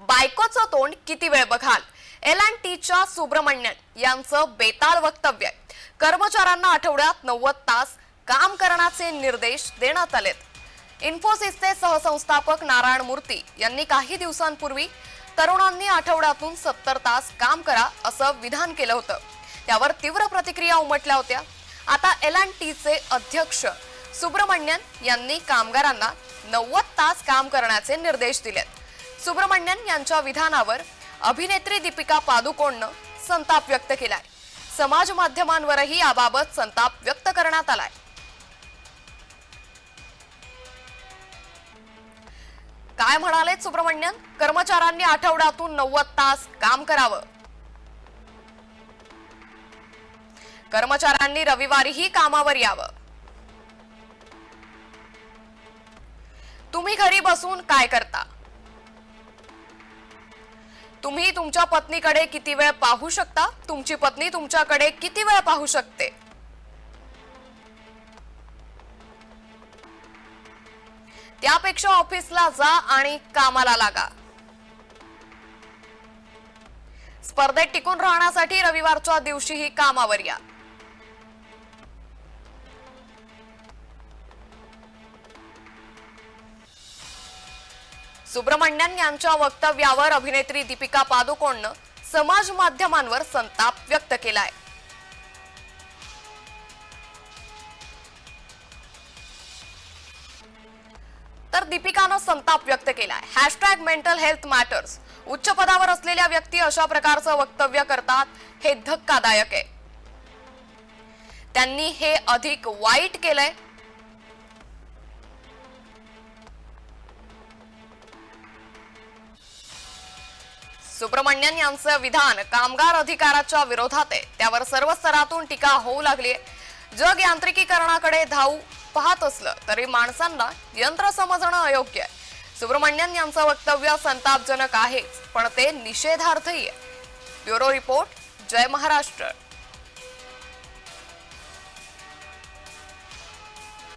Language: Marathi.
बायकोचं तोंड किती वेळ बघाल? एल अँड टीच्या सुब्रमण्यन यांचं बेताल वक्तव्य. कर्मचाऱ्यांना आठवड्यात नव्वद तास काम करण्याचे निर्देश देण्यात आलेत. इन्फोसिसचे सहसंस्थापक नारायण मूर्ती यांनी काही दिवसांपूर्वी तरुणांनी आठवड्यातून सत्तर तास काम करा असं विधान केलं होतं. त्यावर तीव्र प्रतिक्रिया उमटल्या होत्या. आता एल अँड टीचे अध्यक्ष सुब्रमण्यन यांनी कामगारांना नव्वद तास काम करण्याचे निर्देश दिलेत. सुब्रमण्यन यांच्या विधानावर अभिनेत्री दीपिका पादुकोणनं संताप व्यक्त केलाय. समाज माध्यमांवरही याबाबत संताप व्यक्त करण्यात आलाय. काय म्हणाले सुब्रमण्यन? कर्मचाऱ्यांनी आठवड्यातून नव्वद तास काम करावं. कर्मचाऱ्यांनी रविवारीही कामावर यावं. तुम्ही घरी बसून काय करता? तुम्ही तुमच्या पत्नीकडे किती वेळ पाहू शकता? तुमची पत्नी तुमच्याकडे किती वेळ पाहू शकते? त्यापेक्षा ऑफिसला जा आणि कामाला लागा. स्पर्धेत टिकून राहण्यासाठी रविवारच्या दिवशीही कामावर या. सुब्रमण्यन यांच्या वक्तव्यावर अभिनेत्री दीपिका पादुकोणनं समाज माध्यमांवर संताप व्यक्त केलाय. तर दीपिकानं संताप व्यक्त केलाय. Hashtag mental health matters. उच्च पदावर असलेल्या व्यक्ती अशा प्रकारचं वक्तव्य करतात हे धक्कादायक आहे. त्यांनी हे अधिक वाईट केलंय सुब्रमण्यन यांचं विधान कामगार अधिकाराच्या विरोधात आहे. त्यावर सर्व स्तरातून टीका होऊ लागली जग यांत्रिकीकरणाकडे धावू पाहत असलं तरी माणसांना यंत्र समजणं अयोग्य आहे. सुब्रमण्यन यांचं वक्तव्य संतापजनक आहेच पण ते निषेधार्थही आहे. ब्युरो रिपोर्ट जय महाराष्ट्र.